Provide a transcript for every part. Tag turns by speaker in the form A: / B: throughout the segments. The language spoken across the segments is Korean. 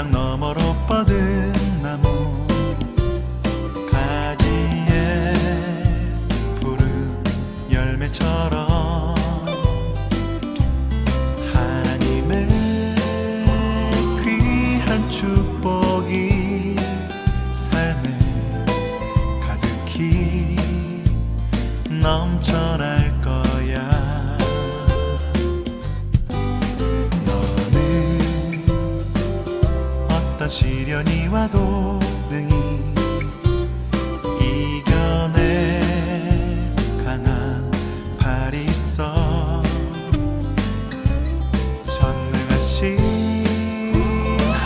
A: 세상 너머로 뻗은 나무. 시련이 와도 능히 이겨내 강한 발이 있어. 전능하신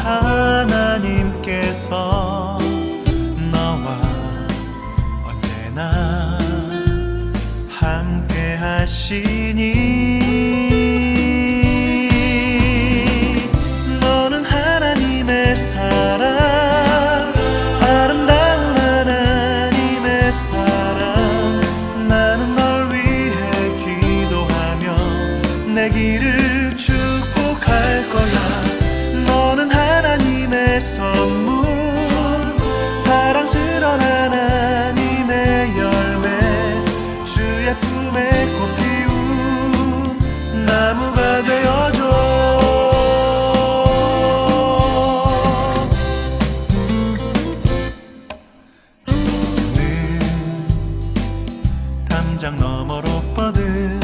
A: 하나님께서 너와 언제나 함께 하시 내 길을 축복할 거야. 너는 하나님의 선물 사랑스런 하나님의 열매 주의 품에 꽃 피운 나무가 되어줘. 담장 너머로 뻗은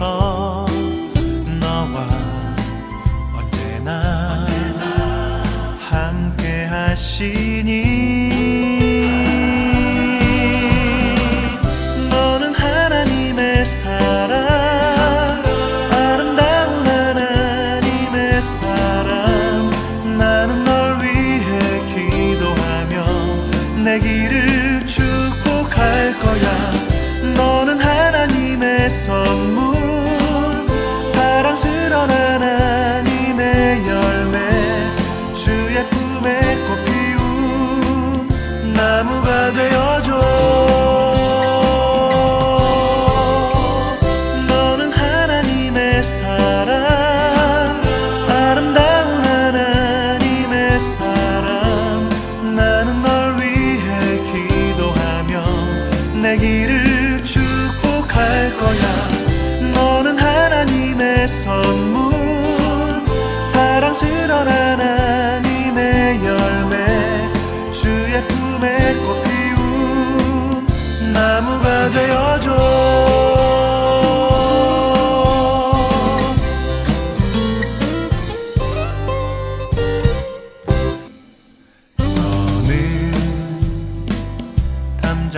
A: 너와 언제나, 함께 하시니. 너는 하나님의 사랑 아름다운 하나님의 사랑. 나는 널 위해 기도하며 내 길을 축복할 거야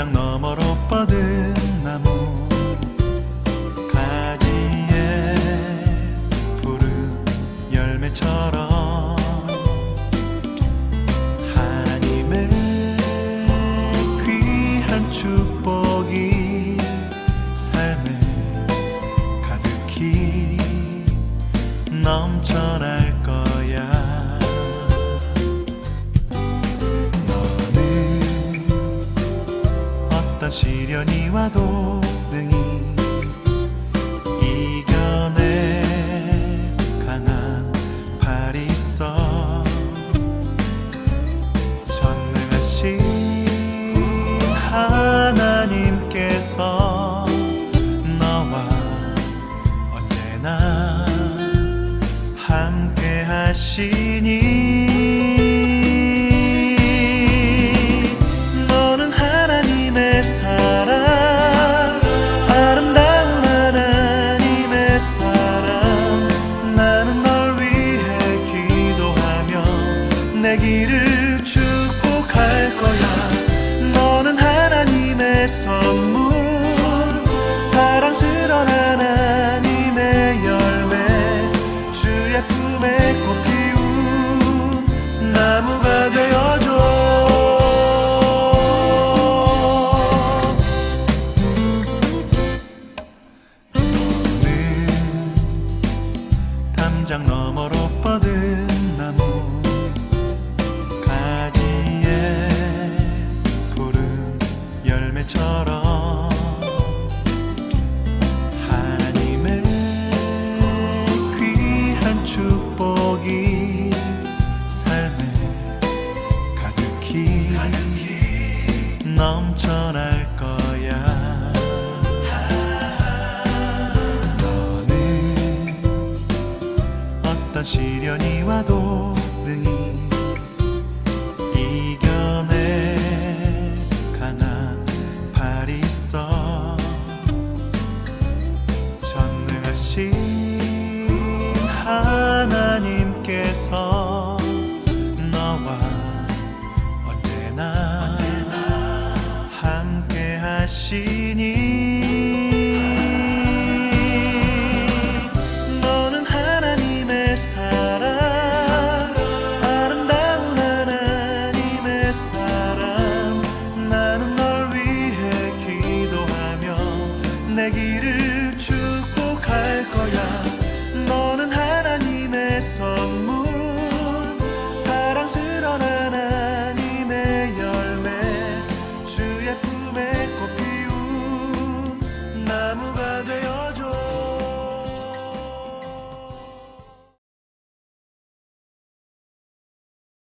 A: 담장 너머로 뻗은 나무 가지에 푸른 열매처럼 하나님의 귀한 축복이 삶에 가득히 넘쳐날 시련이 와도 능히 이겨내 강한 발이 있어 전능하신 하나님께서 너와 언제나 함께 하시니 어떤 시련이 와도 능히 이겨내 가나 발 있어. 전능하신 하나님께서 너와 언제나, 언제나 함께 하시